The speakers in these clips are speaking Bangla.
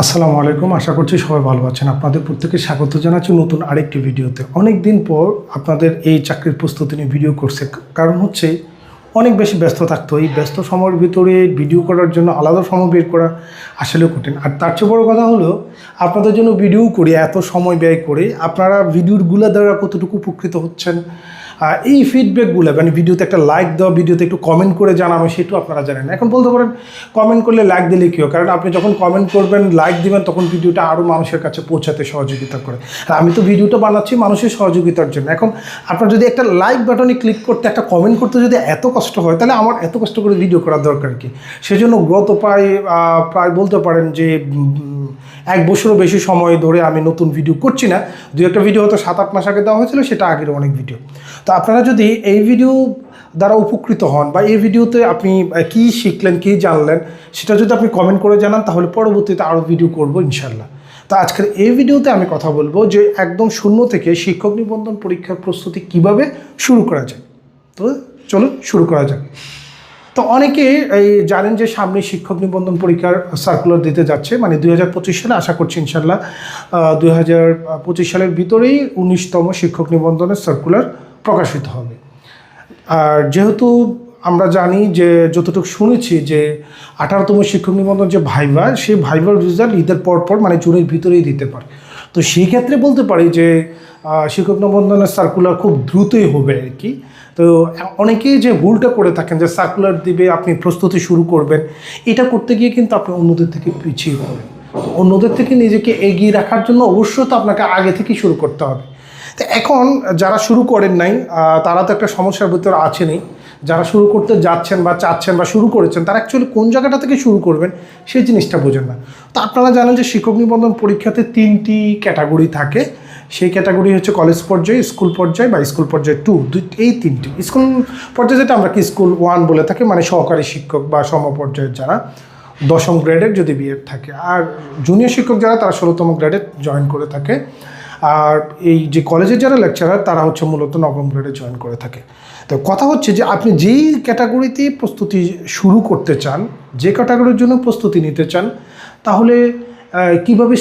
আসসালামু আলাইকুম। আশা করছি সবাই ভালো আছেন। আপনাদের প্রত্যেকে স্বাগত জানাচ্ছি নতুন আরেকটি ভিডিওতে। অনেক দিন পর আপনাদের এই চাকরির প্রস্তুতি নিয়ে ভিডিও করছে। কারণ হচ্ছে অনেক বেশি ব্যস্ত থাকতো এই ব্যস্ত সময়ের ভিতরে ভিডিও করার জন্য আলাদা সময় বের করা আসলেও কঠিন। আর তার চেয়ে বড় কথা হলো, আপনাদের জন্য ভিডিও করি, এত সময় ব্যয় করে। আপনারা ভিডিওগুলো দ্বারা কতটুকু উপকৃত হচ্ছেন এই ফিডব্যাকগুলো মানে ভিডিওতে একটা লাইক দেওয়া ভিডিওতে একটু কমেন্ট করে জানানো, সেটাও আপনারা জানেন এখন বলতে পারেন কমেন্ট করলে লাইক দিলে কী কারণ আপনি যখন কমেন্ট করবেন লাইক দিবেন, তখন ভিডিওটা আরও মানুষের কাছে পৌঁছাতে সহযোগিতা করে। আর আমি তো ভিডিওটা বানাচ্ছি মানুষের সহযোগিতার জন্য। এখন আপনার যদি একটা লাইক বাটনে ক্লিক করতে, একটা কমেন্ট করতে যদি এত কষ্ট হয়, তাহলে আমার এত কষ্ট করে ভিডিও করার দরকার কি? সেজন্য গত প্রায় প্রায় বলতে পারেন যে এক বছরও বেশি সময় ধরে আমি নতুন ভিডিও করছি না। দু একটা ভিডিও হয়তো সাত, আট মাস আগে দেওয়া হয়েছিল, সেটা আগের অনেক ভিডিও তো আপনারা যদি এই ভিডিও দ্বারা উপকৃত হন বা এই ভিডিওতে আপনি কী শিখলেন, কী জানলেন, সেটা যদি আপনি কমেন্ট করে জানান, তাহলে পরবর্তীতে আরও ভিডিও করব ইনশাল্লাহ তো আজকের এই ভিডিওতে আমি কথা বলব যে একদম শূন্য থেকে শিক্ষক নিবন্ধন পরীক্ষার প্রস্তুতি কীভাবে শুরু করা যায়। তো চলুন, শুরু করা যাক। তো অনেকে এই জানেন যে সামনে শিক্ষক নিবন্ধন পরীক্ষার সার্কুলার দিতে যাচ্ছে মানে দুই হাজার পঁচিশ সালে আশা করছি ইনশাল্লাহ দুই হাজার পঁচিশ সালের ভিতরেই উনিশতম শিক্ষক নিবন্ধনের সার্কুলার প্রকাশিত হবে। আর যেহেতু আমরা জানি যে, যতটুকু শুনেছি যে আঠারোতম শিক্ষক নিবন্ধন যে ভাইবা সেই ভাইবার রেজাল্ট ঈদের পর পর মানে জুনের ভিতরেই দিতে পারে। তো সেই ক্ষেত্রে বলতে পারি যে শিক্ষক নিবন্ধনের সার্কুলার খুব দ্রুতই হবে আর কি। তো, অনেকেই যে ভুলটা করে থাকেন, যে সার্কুলার দিবে, আপনি প্রস্তুতি শুরু করবেন, এটা করতে গিয়ে কিন্তু আপনি অন্যদের থেকে পিছিয়ে পড়েন অন্যদের থেকে নিজেকে এগিয়ে রাখার জন্য অবশ্যই তো আপনাকে আগে থেকেই শুরু করতে হবে। তো এখন যারা শুরু করেন নাই তারা তো একটা সমস্যার ভিতরে আছেনই। যারা শুরু করতে যাচ্ছেন বা চাচ্ছেন বা শুরু করেছেন, তারা অ্যাকচুয়ালি কোন জায়গাটা থেকে শুরু করবেন, সেই জিনিসটা বোঝেন না। তো আপনারা জানেন যে শিক্ষক নিবন্ধন পরীক্ষাতে তিনটি ক্যাটাগরি থাকে। সেই ক্যাটাগরি হচ্ছে কলেজ পর্যায়ে স্কুল পর্যায়ে বা স্কুল পর্যায়ে টু এই তিনটি। স্কুল পর্যায়ে যেটা আমরা কি স্কুল ওয়ান বলে থাকি মানে সহকারী শিক্ষক বা সমপর্যায়ের যারা দশম গ্রেডের যদি বিএড থাকে। আর জুনিয়র শিক্ষক যারা, তারা ষোলোতম গ্রেডে জয়েন করে থাকে। আর এই যে কলেজের যারা লেকচারার তারা হচ্ছে মূলত নবম গ্রেডে জয়েন করে থাকে। তো কথা হচ্ছে যে, আপনি যেই ক্যাটাগরিতে প্রস্তুতি শুরু করতে চান, যে ক্যাটাগরির জন্য প্রস্তুতি নিতে চান, তাহলে কীভাবে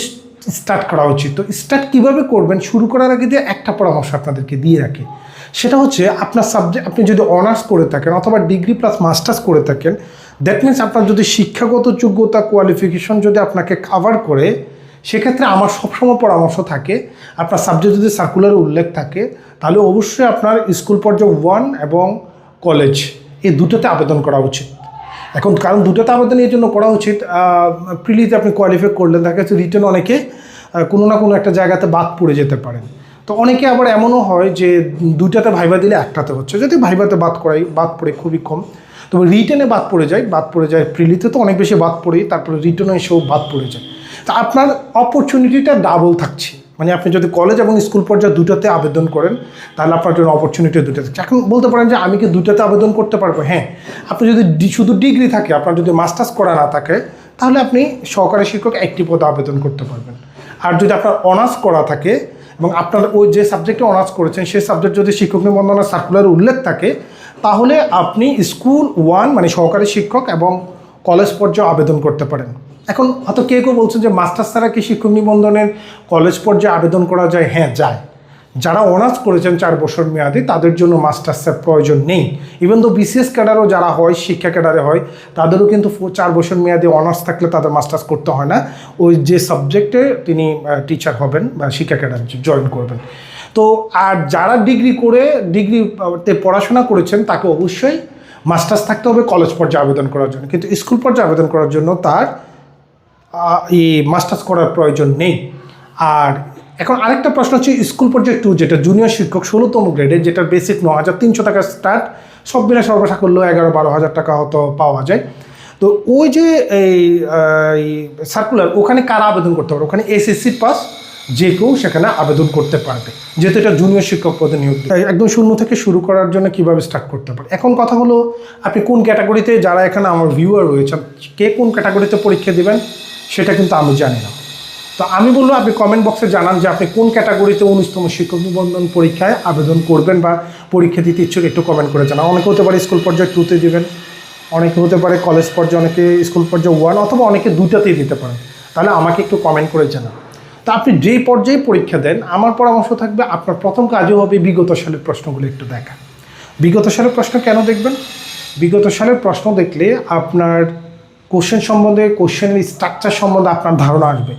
স্টার্ট করা উচিত। তো স্টার্ট কীভাবে করবেন? শুরু করার আগে দিয়ে একটা পরামর্শ আপনাদেরকে দিয়ে রাখি। সেটা হচ্ছে আপনার সাবজেক্ট আপনি যদি অনার্স করে থাকেন অথবা ডিগ্রি প্লাস মাস্টার্স করে থাকেন দ্যাট মিনস আপনার যদি শিক্ষাগত যোগ্যতা কোয়ালিফিকেশন যদি আপনাকে কাভার করে, সেক্ষেত্রে আমার সবসময় পরামর্শ থাকে। আপনার সাবজেক্ট যদি সার্কুলার উল্লেখ থাকে, তাহলে অবশ্যই আপনার স্কুল পর্যায়ে ওয়ান এবং কলেজ এই দুটোতে আবেদন করা উচিত। এখন কারণ দুটোতে আবেদন এই জন্য করা উচিত। প্রিলিতে আপনি কোয়ালিফাই করলেন, দেখা যাচ্ছে রিটার্ন অনেকে কোনো না কোনো একটা জায়গাতে বাদ পড়ে যেতে পারেন। তো অনেকে আবার এমনও হয় যে দুইটাতে ভাইবা দিলে একটাতে হচ্ছে। যদি ভাইবাতে বাদ করাই, বাদ পড়ে খুবই কম। তবে রিটেনে বাদ পড়ে যায়, বাদ পড়ে যায়। প্রিলিতে তো অনেক বেশি বাদ পড়েই তারপরে রিটার্নে এসেও বাদ পড়ে যায়। তা আপনার অপরচুনিটিটা ডাবল থাকছে। মানে আপনি যদি কলেজ এবং স্কুল পর্যায়ে দুটাতে আবেদন করেন, তাহলে আপনার জন্য অপরচুনিটি দুটো থাকছে। এখন বলতে পারেন যে আমি কি দুটাতে আবেদন করতে পারব? হ্যাঁ। আপনি যদি শুধু ডিগ্রি থাকে, আপনার যদি মাস্টার্স করা না থাকে, তাহলে আপনি সহকারী শিক্ষক একটি পদে আবেদন করতে পারবেন। আর যদি আপনার অনার্স করা থাকে এবং আপনার ওই যে সাবজেক্টে অনার্স করেছেন, সেই সাবজেক্ট যদি শিক্ষক নিবন্ধনের সার্কুলার উল্লেখ থাকে, তাহলে আপনি স্কুল ওয়ান মানে সহকারী শিক্ষক এবং কলেজ পর্যায়ে আবেদন করতে পারেন। এখন হয়তো কেউ কেউ বলছেন যে মাস্টার্স ছাড়া কি শিক্ষক নিবন্ধনের কলেজ পর্যায়ে আবেদন করা যায়? হ্যাঁ যায়। যারা অনার্স করেছেন চার বছর মেয়াদি, তাদের জন্য মাস্টার্সের প্রয়োজন নেই। ইভেন তো বিসিএস ক্যাডারও যারা হয়, শিক্ষা ক্যাডারে হয়, তাদেরও কিন্তু চার বছর মেয়াদি অনার্স থাকলে তাদের মাস্টার্স করতে হয় না। ওই যে সাবজেক্টে তিনি টিচার হবেন বা শিক্ষা ক্যাডার জয়েন করবেন। তো আর যারা ডিগ্রি করে ডিগ্রিতে পড়াশোনা করেছেন, তাকে অবশ্যই মাস্টার্স থাকতে হবে কলেজ পর্যায়ে আবেদন করার জন্য। কিন্তু স্কুল পর্যায়ে আবেদন করার জন্য তার মাস্টার্স করার প্রয়োজন নেই। আর এখন আরেকটা প্রশ্ন হচ্ছে, স্কুল পর্যায়ে টু যেটা জুনিয়র শিক্ষক ষোলোতম গ্রেডে যেটা বেসিক ন হাজার তিনশো টাকা স্টার্ট সব মিলে সর্বসা করলেও এগারো বারো হাজার টাকা হয়তো পাওয়া যায়। তো ওই যে এই সার্কুলার ওখানে কারা আবেদন করতে পারে ওখানে এসএসসি পাস, যে কেউ সেখানে আবেদন করতে পারবে। যেহেতু এটা জুনিয়র শিক্ষক পদে নিয়োগ। একদম শূন্য থেকে শুরু করার জন্য কীভাবে স্টার্ট করতে পারে এখন কথা হলো, আপনি কোন ক্যাটাগরিতে যারা এখানে আমার ভিউয়ার রয়েছেন, কে কোন ক্যাটাগরিতে পরীক্ষা দেবেন? সেটা কিন্তু আমি জানি না। তো আমি বলব, আপনি কমেন্ট বক্সে জানান যে আপনি কোন ক্যাটাগরিতে উনিশতম শিক্ষক নিবন্ধন পরীক্ষায় আবেদন করবেন বা পরীক্ষা দিতে ইচ্ছুক, একটু কমেন্ট করে জানান। অনেকে হতে পারে স্কুল পর্যায়ে টুতে দেবেন, অনেকে হতে পারে কলেজ পর্যায়ে, অনেকে স্কুল পর্যায়ে ওয়ান অথবা অনেকে দুটাতেই দিতে পারেন। তাহলে আমাকে একটু কমেন্ট করে জানান। তা আপনি যেই পর্যায়ে পরীক্ষা দেন, আমার পরামর্শ থাকবে, আপনার প্রথম কাজও হবে বিগত সালের প্রশ্নগুলো একটু দেখা। বিগত সালের প্রশ্ন কেন দেখবেন? বিগত সালের প্রশ্ন দেখলে আপনার কোশ্চেন সম্বন্ধে কোশ্চেনের স্ট্রাকচার সম্বন্ধে আপনার ধারণা আসবে।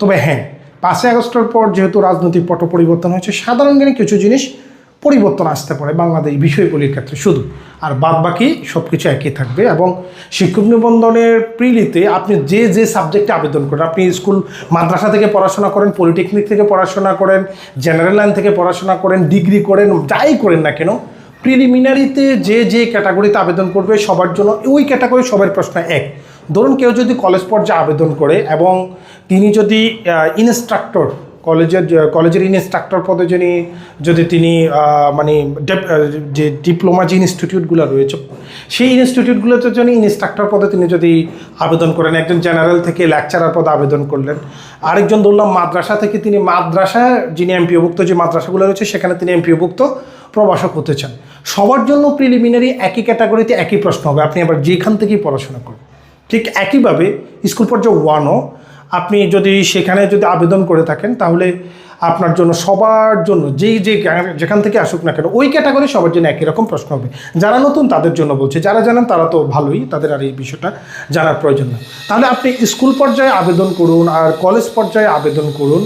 তবে হ্যাঁ পাঁচই আগস্টের পর যেহেতু রাজনৈতিক পট পরিবর্তন হয়েছে সাধারণ জ্ঞানে কিছু জিনিস পরিবর্তন আসতে পারে বাংলাদেশ বিষয়গুলির ক্ষেত্রে শুধু। আর বাদ বাকি সব কিছু একই থাকবে এবং শিক্ষক নিবন্ধনের প্রিলিতে আপনি যে যে সাবজেক্টে আবেদন করেন, আপনি স্কুল, মাদ্রাসা থেকে পড়াশোনা করেন পলিটেকনিক থেকে পড়াশোনা করেন জেনারেল লাইন থেকে পড়াশোনা করেন ডিগ্রি করেন, যাই করেন না কেন প্রিলিমিনারিতে যে যে ক্যাটাগরিতে আবেদন করবে, সবার জন্য ওই ক্যাটাগরি সবার প্রশ্ন এক। ধরুন কেউ যদি কলেজ পর্যায়ে আবেদন করে এবং তিনি যদি ইনস্ট্রাক্টর কলেজের কলেজের ইনস্ট্রাক্টর পদে যিনি, যদি তিনি মানে যে ডিপ্লোমা যে ইনস্টিটিউটগুলো রয়েছে, সেই ইনস্টিটিউটগুলোতে যিনি ইনস্ট্রাক্টর পদে তিনি যদি আবেদন করেন, একজন জেনারেল থেকে লেকচারার পদে আবেদন করলেন, আরেকজন ধরলাম মাদ্রাসা থেকে তিনি মাদ্রাসা, যিনি এমপিওভুক্ত যে মাদ্রাসাগুলো রয়েছে, সেখানে তিনি এমপিওভুক্ত প্রবাসক হতে চান। সবার জন্য প্রিলিমিনারি একই ক্যাটাগরিতে একই প্রশ্ন হবে। আপনি আবার যেখান থেকেই পড়াশোনা করুন। ঠিক একইভাবে স্কুল পর্যায়ে ওয়ানও আপনি যদি সেখানে যদি আবেদন করে থাকেন, তাহলে আপনার জন্য সবার জন্য যেই যে যেখান থেকে আসুক না কেন, ওই ক্যাটাগরি সবার জন্য একই রকম প্রশ্ন হবে। যারা নতুন তাদের জন্য বলছে, যারা জানেন তারা তো ভালোই, তাদের আর এই বিষয়টা জানার প্রয়োজন না তাহলে আপনি স্কুল পর্যায়ে আবেদন করুন আর কলেজ পর্যায়ে আবেদন করুন।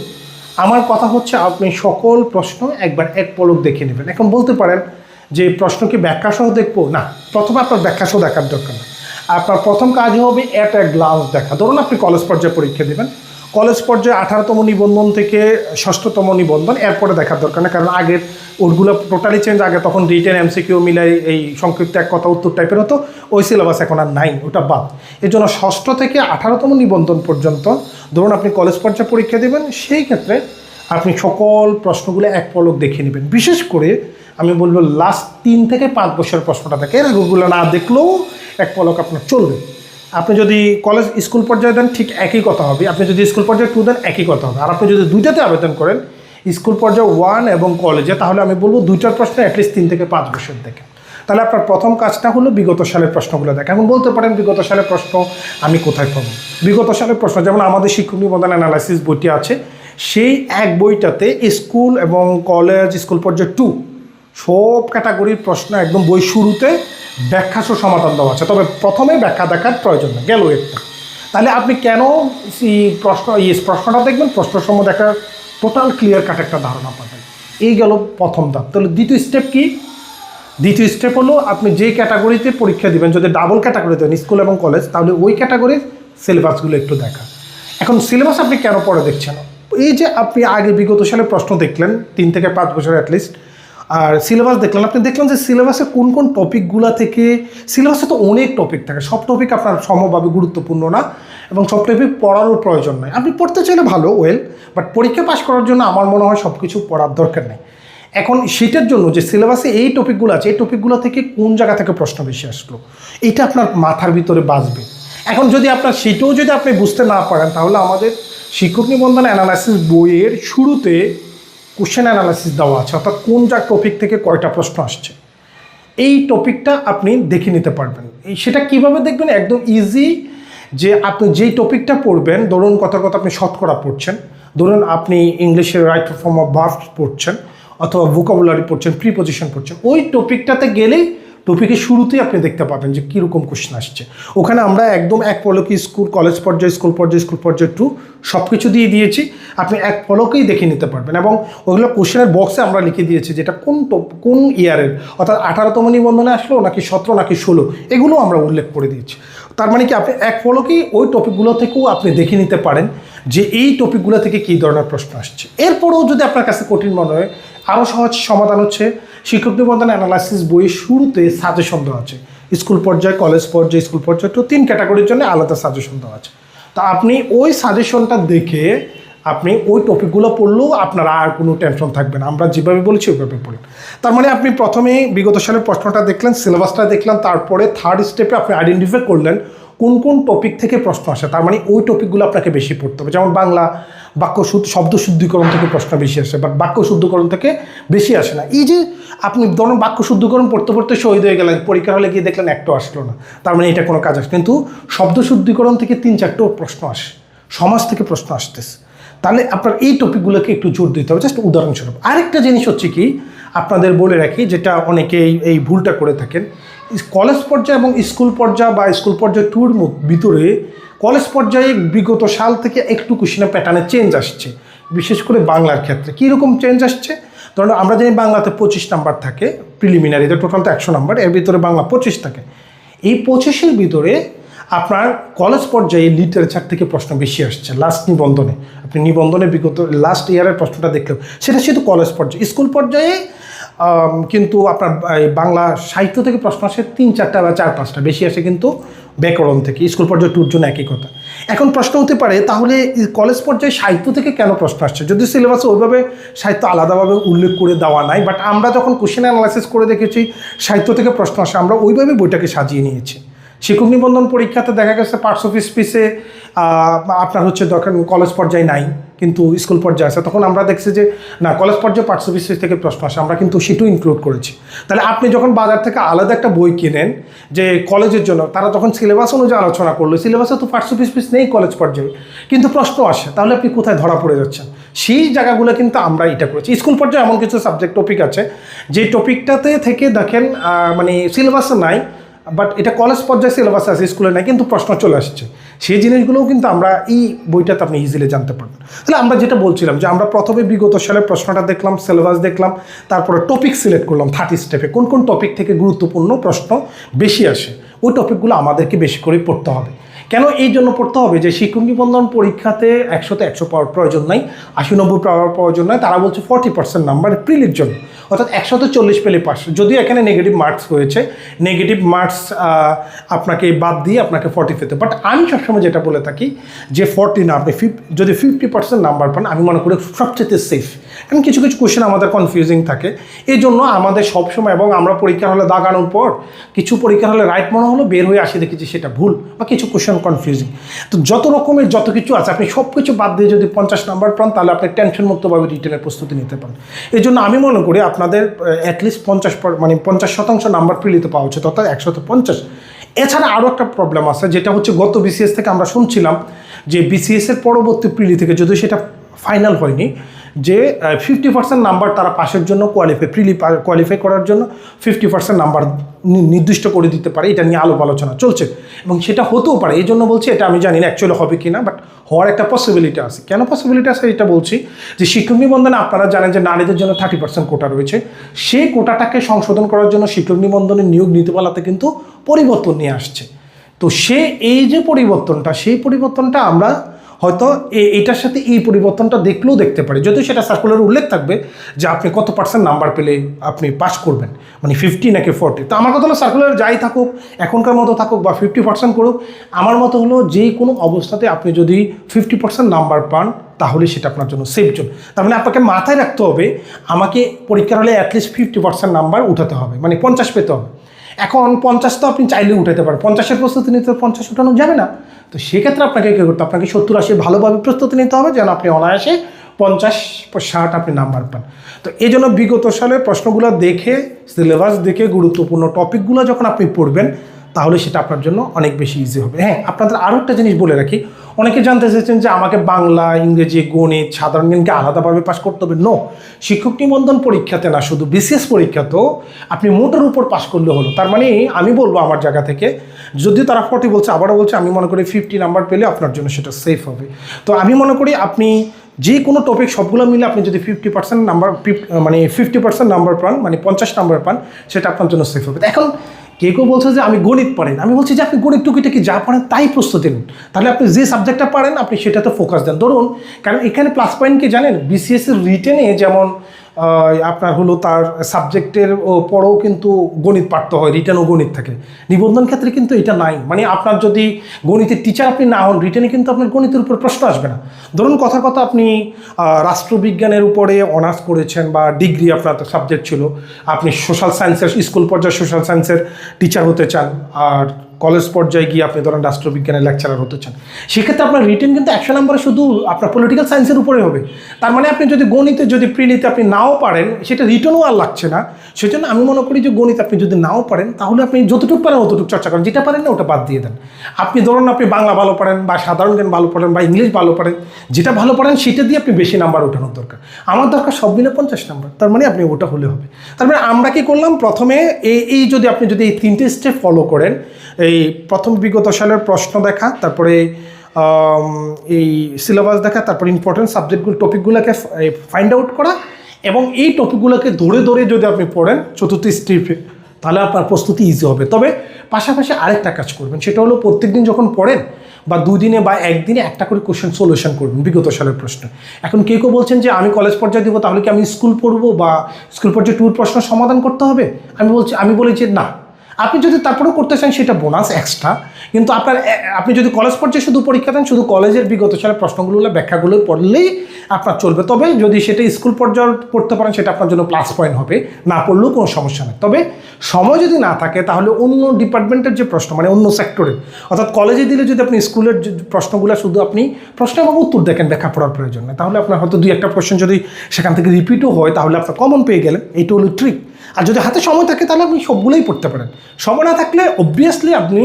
আমার কথা হচ্ছে, আপনি সকল প্রশ্ন একবার এক পলক দেখে নেবেন। এখন বলতে পারেন যে প্রশ্ন কি ব্যাখ্যা সহ দেখব? না, প্রথমে আপনার ব্যাখ্যা সহ দেখার দরকার না আপনার প্রথম কাজ হবে অ্যাট এ গ্লান্স দেখা। ধরুন আপনি কলেজ পর্যায়ে পরীক্ষা দেবেন। কলেজ পর্যায়ে আঠারোতম নিবন্ধন থেকে ষষ্ঠতম নিবন্ধন এরপরে দেখার দরকার না কারণ আগের ওরগুলো টোটালি চেঞ্জ আগে তখন রিটেন এমসিকিউ মিলাই এই সংক্ষিপ্ত এক কথা উত্তর টাইপের হতো, ওই সিলেবাস এখন আর নাই, ওটা বাদ। এর জন্য ষষ্ঠ থেকে আঠারোতম নিবন্ধন পর্যন্ত ধরুন আপনি কলেজ পর্যায়ে পরীক্ষা দেবেন, সেই ক্ষেত্রে আপনি সকল প্রশ্নগুলো এক পলক দেখে নেবেন। বিশেষ করে আমি বলব লাস্ট তিন থেকে পাঁচ বছরের প্রশ্নটা দেখে এর না দেখলেও এক পলক আপনার চলবে। আপনি যদি কলেজ স্কুল পর্যায়ে দেন, ঠিক একই কথা হবে। আপনি যদি স্কুল পর্যায়ে টু দেন, একই কথা হবে। আর আপনি যদি দুইটাতে আবেদন করেন স্কুল পর্যায়ে ওয়ান এবং কলেজে তাহলে আমি বলব দুইটার প্রশ্ন অ্যাটলিস্ট তিন থেকে পাঁচ বছর থেকে তাহলে আপনার প্রথম কাজটা হলো বিগত সালের প্রশ্নগুলো দেখা এখন বলতে পারেন বিগত সালের প্রশ্ন আমি কোথায় পাবো? বিগত সালের প্রশ্ন, যেমন আমাদের শিক্ষক নিবন্ধন অ্যানালাইসিস বইটি আছে, সেই এক বইটাতে স্কুল এবং কলেজ স্কুল পর্যায়ে টু সব ক্যাটাগরির প্রশ্ন একদম বই শুরুতে ব্যাখ্যা ব্যাখ্যাসহ সমাধান দেওয়া আছে। তবে প্রথমে ব্যাখ্যা দেখার প্রয়োজন নেই, গেল একটা। তাহলে আপনি কেন প্রশ্ন, এই প্রশ্নটা দেখবেন, প্রশ্ন সম্বন্ধে একটা টোটাল ক্লিয়ার কাট একটা ধারণা পাবেন। এই গেল প্রথম ধাপ। তাহলে দ্বিতীয় স্টেপ কি? দ্বিতীয় স্টেপ হলো আপনি যে ক্যাটাগরিতে পরীক্ষা দিবেন, যদি ডাবল ক্যাটাগরি দেন স্কুল এবং কলেজ তাহলে ওই ক্যাটাগরির সিলেবাসগুলো একটু দেখা। এখন সিলেবাস আপনি কেন পরে দেখছেন? এই যে আপনি আগে বিগত সালে প্রশ্ন দেখলেন, তিন থেকে পাঁচ বছর অ্যাটলিস্ট আর সিলেবাস দেখলেন। আপনি দেখলেন যে সিলেবাসে কোন কোন টপিকগুলো থেকে সিলেবাসে তো অনেক টপিক থাকে। সব টপিক আপনার সমভাবে গুরুত্বপূর্ণ না এবং সব টপিক পড়ারও প্রয়োজন নয় আপনি পড়তে চাইলে ভালো ওয়েল বাট পরীক্ষা পাশ করার জন্য আমার মনে হয় সব কিছু পড়ার দরকার নেই। এখন সেটার জন্য যে সিলেবাসে এই টপিকগুলো আছে, এই টপিকগুলো থেকে কোন জায়গা থেকে প্রশ্ন বেশি আসলো, এটা আপনার মাথার ভিতরে বাঁচবে। এখন যদি আপনার, সেটাও যদি আপনি বুঝতে না পারেন, তাহলে আমাদের শিক্ষক নিবন্ধন অ্যানালাইসিস বইয়ের শুরুতে কোশ্চেন অ্যানালাইসিস দেওয়া আছে, অর্থাৎ কোন যা টপিক থেকে কয়টা প্রশ্ন আসছে। এই টপিকটা আপনি দেখে নিতে পারবেন। সেটা কীভাবে দেখবেন? একদম ইজি যে আপনি যেই টপিকটা পড়বেন, ধরুন কথার কথা আপনি শতকরা পড়ছেন, ধরুন আপনি ইংলিশের রাইট ফর্ম অফ বার্ফ পড়ছেন, অথবা ভোকাবুলারি পড়ছেন প্রিপোজিশন পড়ছেন, ওই টপিকটাতে গেলেই টপিকের শুরুতেই আপনি দেখতে পাবেন যে কীরকম কোশ্চেন আসছে। ওখানে আমরা একদম এক পলকে স্কুল কলেজ পর্যায়ে স্কুল পর্যায়ে স্কুল পর্যায়ে টু সব কিছু দিয়ে দিয়েছি। আপনি এক পলকেই দেখে নিতে পারবেন এবং ওইগুলো কোশ্চেনের বক্সে আমরা লিখে দিয়েছি যেটা কোন কোন ইয়ারের অর্থাৎ আঠারোতম নিবন্ধনে আসলো নাকি সতেরো, নাকি ষোলো? এগুলো আমরা উল্লেখ করে দিয়েছি। তার মানে কি আপনি এক পলকেই ওই টপিকগুলো থেকেও আপনি দেখে নিতে পারেন যে এই টপিকগুলো থেকে কী ধরনের প্রশ্ন আসছে। এরপরেও যদি আপনার কাছে কঠিন মনে হয় আরও সহজ সমাধান হচ্ছে। শিক্ষক নিবন্ধন অ্যানালাইসিস বইয়ের শুরুতে সাজেশন দেওয়া আছে। স্কুল পর্যায়ে কলেজ পর্যায়ে, স্কুল পর্যায়ে, তো তিন ক্যাটাগরির জন্য আলাদা সাজেশন দেওয়া আছে। তা আপনি ওই সাজেশনটা দেখে আপনি ওই টপিকগুলো পড়লেও আপনার আর কোনো টেনশন থাকবে না। আমরা যেভাবে বলেছি ওইভাবে পড়েন। তার মানে আপনি প্রথমে বিগত সালের প্রশ্নটা দেখলেন সিলেবাসটা দেখলেন, তারপরে থার্ড স্টেপে আপনি আইডেন্টিফাই করলেন কোন কোন টপিক থেকে প্রশ্ন আসে, তার মানে ওই টপিকগুলো আপনাকে বেশি পড়তে হবে। যেমন বাংলা বাক্য শুদ্ধ, শব্দ শুদ্ধিকরণ থেকে প্রশ্ন বেশি আসে বাট বাক্য শুদ্ধকরণ থেকে বেশি আসে না। এই যে আপনি ধরুন বাক্য শুদ্ধকরণ পড়তে পড়তে শহীদ হয়ে গেলেন পরীক্ষা হলে গিয়ে দেখলেন একটাও আসলো না, তার মানে এটা কোনো কাজ আসে কিন্তু শব্দ শুদ্ধিকরণ থেকে তিন চারটেও প্রশ্ন আসে, সমাজ থেকে প্রশ্ন আসতেছে। তাহলে আপনার এই টপিকগুলোকে একটু জোর দিতে হবে। জাস্ট উদাহরণস্বরূপ, আরেকটা জিনিস হচ্ছে কি, আপনাদের বলে রাখি, যেটা অনেকে এই ভুলটা করে থাকেন কলেজ পর্যায়ে এবং স্কুল পর্যায়ে বা স্কুল পর্যায়ে ট্যুর ভিতরে কলেজ পর্যায়ে বিগত সাল থেকে একটু কুশিনা প্যাটার্নে চেঞ্জ আসছে। বিশেষ করে বাংলার ক্ষেত্রে। কীরকম চেঞ্জ আসছে? ধরুন আমরা জানি বাংলাতে পঁচিশ নাম্বার থাকে প্রিলিমিনারিতে টোটাল তো একশো নাম্বার এর ভিতরে বাংলা পঁচিশ থাকে। এই পঁচিশের ভিতরে আপনার কলেজ পর্যায়ে লিটারেচার থেকে প্রশ্ন বেশি আসছে লাস্ট নিবন্ধনে। আপনি নিবন্ধনে বিগত লাস্ট ইয়ারের প্রশ্নটা দেখলেও, সেটা শুধু কলেজ পর্যায়ে। স্কুল পর্যায়ে কিন্তু আপনার বাংলা সাহিত্য থেকে প্রশ্ন আসে তিন চারটা বা চার পাঁচটা, বেশি আসে কিন্তু ব্যাকরণ থেকে, স্কুল পর্যায়ে টুর জন্য একই কথা। এখন প্রশ্ন হতে পারে, তাহলে কলেজ পর্যায়ে সাহিত্য থেকে কেন প্রশ্ন আসছে? যদি সিলেবাসে ওইভাবে সাহিত্য আলাদাভাবে উল্লেখ করে দেওয়া নাই বাট আমরা যখন কোশ্চেন অ্যানালাইসিস করে দেখেছি, সাহিত্য থেকে প্রশ্ন আসে, আমরা ওইভাবে বইটাকে সাজিয়ে নিয়েছি। শিক্ষক নিবন্ধন পরীক্ষাতে দেখা গেছে পার্টস অফ স্পিসে আপনার হচ্ছে দরকার, কলেজ পর্যায়ে নাই। কিন্তু স্কুল পর্যায়ে আসে তখন আমরা দেখছি যে, না, কলেজ পর্যায়ে পার্টস অফ স্পিস থেকে প্রশ্ন আসে। আমরা কিন্তু সেটাও ইনক্লুড করেছি। তাহলে আপনি যখন বাজার থেকে আলাদা একটা বই কিনেন, যে কলেজের জন্য, তারা তখন সিলেবাস অনুযায়ী আলোচনা করল। সিলেবাসে তো পার্টস অফ স্পিস নেই কলেজ পর্যায়ে। কিন্তু প্রশ্ন আসে, তাহলে আপনি কোথায় ধরা পড়ে যাচ্ছেন? সেই জায়গাগুলো কিন্তু আমরা এটা করেছি। স্কুল পর্যায়ে এমন কিছু সাবজেক্ট টপিক আছে, যে টপিকটাতে থেকে দেখেন মানে সিলেবাসে নাই বাট এটা কলেজ পর্যায়ে সিলেবাস আছে, স্কুলে নাই, কিন্তু প্রশ্ন চলে আসছে। সেই জিনিসগুলোও কিন্তু আমরা এই বইটাতে আপনি ইজিলি জানতে পারবেন। তাহলে আমরা যেটা বলছিলাম যে আমরা প্রথমে বিগত সালের প্রশ্নটা দেখলাম সিলেবাস দেখলাম, তারপরে টপিক সিলেক্ট করলাম থার্টি স্টেপে কোন কোন টপিক থেকে গুরুত্বপূর্ণ প্রশ্ন বেশি আসে? ওই টপিকগুলো আমাদেরকে বেশি করে পড়তে হবে। কেন এই জন্য পড়তে হবে? যে শিক্ষক নিবন্ধন পরীক্ষাতে একশোতে একশো পাওয়ার প্রয়োজন নাই, আশি নব্বই পাওয়ার প্রয়োজন নয় তারা বলছে ফর্টি পার্সেন্ট নাম্বার প্রিলির জন্য। অর্থাৎ একশোতে চল্লিশ পেলে পাস। যদিও এখানে নেগেটিভ মার্কস হয়েছে নেগেটিভ মার্কস আপনাকে বাদ দিয়ে আপনাকে ফর্টি পেতে। বাট আমি সবসময় যেটা বলে থাকি, যে ফর্টি না, আপনি ফিফ যদি ফিফটি পার্সেন্ট নাম্বার পান, আমি মনে করি সবচেয়ে সেফ কারণ কিছু কিছু কোশ্চেন আমাদের কনফিউজিং থাকে। এই জন্য আমাদের সবসময় এবং আমরা পরীক্ষার হলে দাগানোর পর কিছু পরীক্ষার হলে রাইট মনে হলো, বের হয়ে আসি দেখেছি সেটা ভুল বা কিছু কোশ্চেন কনফিউজিং তো যত রকমের যত কিছু আছে, আপনি সব কিছু বাদ দিয়ে যদি পঞ্চাশ নাম্বার পান, তাহলে আপনি টেনশন মুক্তভাবে রিটেনের প্রস্তুতি নিতে পারেন। এই জন্য আমি মনে করি আপনাদের অ্যাটলিস্ট পঞ্চাশ মানে পঞ্চাশ শতাংশ নাম্বার প্রিলিতে পাওয়া উচিত, অর্থাৎ একশত পঞ্চাশ। এছাড়া আরও একটা প্রবলেম আছে, যেটা হচ্ছে গত বিসিএস থেকে আমরা শুনছিলাম যে বিসিএস এর পরবর্তী প্রিলি থেকে যদি সেটা ফাইনাল হয়নি যে ফিফটি পার্সেন্ট নাম্বার তারা পাশের জন্য কোয়ালিফাই প্রিলি কোয়ালিফাই করার জন্য ফিফটি পার্সেন্ট নাম্বার নির্দিষ্ট করে দিতে পারে। এটা নিয়ে আলোপ আলোচনা চলছে। এবং সেটা হতেও পারে। এই জন্য বলছি, এটা আমি জানি না অ্যাকচুয়ালি হবে কি না বাট হওয়ার একটা পসিবিলিটি আছে। কেন পসিবিলিটি আছে এটা বলছি? যে শিক্ষক নিবন্ধনে আপনারা জানেন যে নারীদের জন্য থার্টি পার্সেন্ট কোটা রয়েছে। সেই কোটাটাকে সংশোধন করার জন্য শিক্ষক নিবন্ধনের নিয়োগ নীতিমালাতে কিন্তু পরিবর্তন নিয়ে আসছে। তো সে, এই যে পরিবর্তনটা, সেই পরিবর্তনটা আমরা হয়তো এটার সাথে এই পরিবর্তনটা দেখলেও দেখতে পারে। যদিও সেটা সার্কুলার উল্লেখ থাকবে যে আপনি কত পার্সেন্ট নাম্বার পেলে আপনি পাস করবেন। মানে ফিফটি নাকি ফোরটি তো আমার কথা হলো সার্কুলার যাই থাকুক, এখনকার মতো থাকুক বা ফিফটি পার্সেন্ট করুক, আমার মতো হলো যে কোনো অবস্থাতে আপনি যদি ফিফটি পার্সেন্ট নাম্বার পান, তাহলে সেটা আপনার জন্য সেফ জোন তার মানে আপনাকে মাথায় রাখতে হবে, আমাকে পরীক্ষার হলে অ্যাটলিস্ট ফিফটি পার্সেন্ট নাম্বার উঠাতে হবে। মানে পঞ্চাশ পেতে হবে। এখন পঞ্চাশ তো আপনি চাইলে উঠাতে পারেন। পঞ্চাশের প্রস্তুতি নিতে পঞ্চাশ উঠানো যাবে না। তো সেক্ষেত্রে আপনাকে কী করতে? আপনাকে সত্তর আশি ভালোভাবে প্রস্তুতি নিতে হবে যেন আপনি অনায়াসে পঞ্চাশ ষাট আপনি নাম্বার পান। তো এই জন্য বিগত সালের প্রশ্নগুলো দেখে সিলেবাস দেখে গুরুত্বপূর্ণ টপিকগুলো যখন আপনি পড়বেন তাহলে সেটা আপনার জন্য অনেক বেশি ইজি হবে। হ্যাঁ আপনাদের আরও একটা জিনিস বলে রাখি। অনেকে জানতে চেয়েছেন যে আমাকে বাংলা, ইংরেজি, গণিত, সাধারণ জ্ঞানকে আলাদাভাবে পাশ করতে হবে। নো শিক্ষক নিবন্ধন পরীক্ষাতে না, শুধু বিসিএস পরীক্ষাতেও আপনি মোটের উপর পাশ করলে হলো। তার মানে আমি বলব আমার জায়গা থেকে, যদিও তারা ফর্টি বলছে, আবারও বলছে, আমি মনে করি ফিফটি নাম্বার পেলে আপনার জন্য সেটা সেফ হবে। তো আমি মনে করি আপনি যে কোনো টপিক সবগুলো মিলে আপনি যদি ফিফটি পার্সেন্ট নাম্বার মানে ফিফটি পার্সেন্ট নাম্বার পান মানে পঞ্চাশ নাম্বার পান, সেটা আপনার জন্য সেফ হবে। এখন কে কেউ বলছে যে আমি গণিত পারেন আমি বলছি যে আপনি গণিত টুকিটাকি যা পারেন তাই প্রস্তুতি নিন তাহলে আপনি যে সাবজেক্টটা পারেন, আপনি সেটাতে ফোকাস দেন। ধরুন, কারণ এখানে প্লাস পয়েন্ট কি জানেন? বিসিএস এর রিটেনে যেমন আপনার হলো তার সাবজেক্টের পরেও কিন্তু গণিত পারতে হয় রিটেনও গণিত থাকে। নিবন্ধন ক্ষেত্রে কিন্তু এটা নাই। মানে আপনার যদি গণিতের টিচার আপনি না হন রিটেনে কিন্তু আপনার গণিতের উপর প্রশ্ন আসবে না। ধরুন কথা কথা আপনি রাষ্ট্রবিজ্ঞানের উপরে অনার্স করেছেন বা ডিগ্রি আপনার সাবজেক্ট ছিল, আপনি সোশ্যাল সায়েন্সের স্কুল পর্যায়ে সোশ্যাল সায়েন্সের টিচার হতে চান, আর কলেজ পর্যায়ে গিয়ে আপনি ধরেন রাষ্ট্রবিজ্ঞানের লেকচারার হতে চান, সেক্ষেত্রে আপনার রিটেন কিন্তু একশো নম্বরে শুধু আপনার পলিটিক্যাল সায়েন্সের উপরে হবে। তার মানে আপনি যদি গণিতে, যদি প্রিলিতে আপনি নাও পারেন, সেটা রিটার্নও আর লাগছে না। সেজন্য আমি মনে করি যে গণিত আপনি যদি নাও পারেন, তাহলে আপনি যতটুকু পারেন অতটুকু চর্চা করেন। যেটা পারেন না, ওটা বাদ দিয়ে দেন। আপনি ধরুন আপনি বাংলা ভালো পারেন বা সাধারণ জ্ঞান ভালো পড়েন, বা ইংলিশ ভালো পারেন যেটা ভালো পারেন সেটা দিয়ে আপনি বেশি নাম্বার ওঠানোর দরকার। আমার দরকার সব মিলে পঞ্চাশ নাম্বার তার মানে আপনি ওটা হলে হবে। তার মানে আমরা কি করলাম? প্রথমে এই এই যদি আপনি যদি এই তিনটে স্টেপ ফলো করেন, এই প্রথম বিগত সালের প্রশ্ন দেখা, তারপরে এই সিলেবাস দেখা, তারপরে ইম্পর্টেন্ট সাবজেক্টগুলো টপিকগুলোকে ফাইন্ড আউট করা এবং এই টপিকগুলোকে ধরে ধরে যদি আপনি পড়েন চতুর্থ স্টেপে তাহলে আপনার প্রস্তুতি ইজি হবে। তবে পাশাপাশি আরেকটা কাজ করবেন, সেটা হলো প্রত্যেকদিন যখন পড়েন বা দুদিনে বা একদিনে একটা করে কোশ্চেন সলিউশন করবেন বিগত সালের প্রশ্ন। এখন কেউ কেউ বলছেন যে, আমি কলেজ পর্যায়ে দেবো, তাহলে কি আমি স্কুল পড়ব বা স্কুল পর্যায়ে টুর প্রশ্ন সমাধান করতে হবে? আমি বলছি, আমি বলি যে না। আপনি যদি তারপরেও করতে চান, সেটা বোনাস এক্সট্রা কিন্তু আপনার আপনি যদি কলেজ পর্যায়ে শুধু পরীক্ষা দেন, শুধু কলেজের বিগত সালের প্রশ্নগুলো ব্যাখ্যাগুলো পড়লেই আপনার চলবে। তবে যদি সেটা স্কুল পর্যায়ে পড়তে পারেন, সেটা আপনার জন্য প্লাস পয়েন্ট হবে। না পড়লেও কোনো সমস্যা নেই। তবে সময় যদি না থাকে, তাহলে অন্য ডিপার্টমেন্টের যে প্রশ্ন মানে অন্য সেক্টরের অর্থাৎ কলেজে দিলে যদি আপনি স্কুলের প্রশ্নগুলো শুধু আপনি প্রশ্ন এবং উত্তর দেখেন, ব্যাখ্যা পড়ার প্রয়োজন নেই। তাহলে আপনার হয়তো দুই একটা কোশ্চেন যদি সেখান থেকে রিপিটও হয়, তাহলে আপনার কমন পেয়ে গেলেন। এইটা হলো ট্রিক আর যদি হাতে সময় থাকে তাহলে আপনি সবগুলোই পড়তে পারেন। সময় না থাকলে অবভিয়াসলি আপনি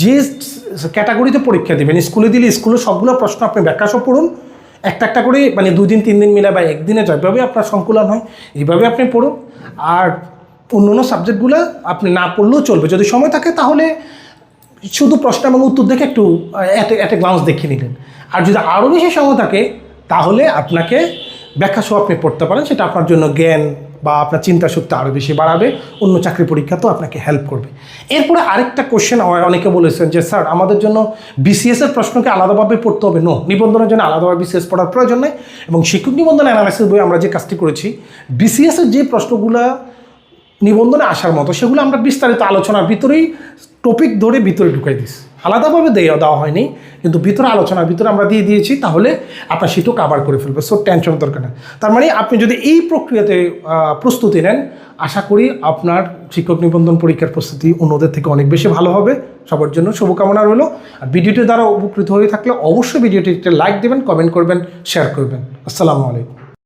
যে ক্যাটাগরিতে পরীক্ষা দেবেন, স্কুলে দিলে স্কুলের সবগুলো প্রশ্ন আপনি ব্যাখ্যা সব পড়ুন। একটা একটা করে মানে দুই দিন, তিন দিন মিলে বা একদিনে যেভাবে আপনার সংকুলন হয়, এইভাবে আপনি পড়ুন। আর অন্য অন্য সাবজেক্টগুলো আপনি না পড়লেও চলবে। যদি সময় থাকে তাহলে শুধু প্রশ্ন এবং উত্তর দেখে একটু একটা গ্লান্স দেখিয়ে নিলেন। আর যদি আরও বেশি সময় থাকে তাহলে আপনাকে ব্যাখ্যা সহ আপনি পড়তে পারেন, সেটা আপনার জন্য জ্ঞান বা আপনার চিন্তা শক্তি আরও বেশি বাড়াবে, অন্য চাকরি পরীক্ষাতেও আপনাকে হেল্প করবে। এরপরে আরেকটা কোশ্চেন অনেকে বলেছেন যে, স্যার, আমাদের জন্য বিসিএস এর প্রশ্নকে আলাদাভাবে পড়তে হবে। নো নিবন্ধনের জন্য আলাদাভাবে বিসিএস পড়ার প্রয়োজন নেই এবং শিক্ষক নিবন্ধন অ্যানালাইসিস বই আমরা যে কাজটি করেছি বিসিএস এর যে প্রশ্নগুলো নিবন্ধনে আসার মতো, সেগুলো আমরা বিস্তারিত আলোচনার ভিতরেই টপিক ধরে ভিতরে ঢুকাই দিস আলাদাভাবে দেওয়া দেওয়া হয়নি, কিন্তু ভিতরে আলোচনার ভিতরে আমরা দিয়ে দিয়েছি, তাহলে আপনার সেটাও কাভার করে ফেলবে। সো টেনশন দরকার নেই। তার মানে আপনি যদি এই প্রক্রিয়াতে প্রস্তুতি নেন, আশা করি আপনার শিক্ষক নিবন্ধন পরীক্ষার প্রস্তুতি অন্যদের থেকে অনেক বেশি ভালো হবে। সবার জন্য শুভকামনা রইল। আর ভিডিওটি দ্বারা উপকৃত হয়ে থাকলে অবশ্যই ভিডিওটি একটা লাইক দেবেন কমেন্ট করবেন শেয়ার করবেন। আসসালামু আলাইকুম।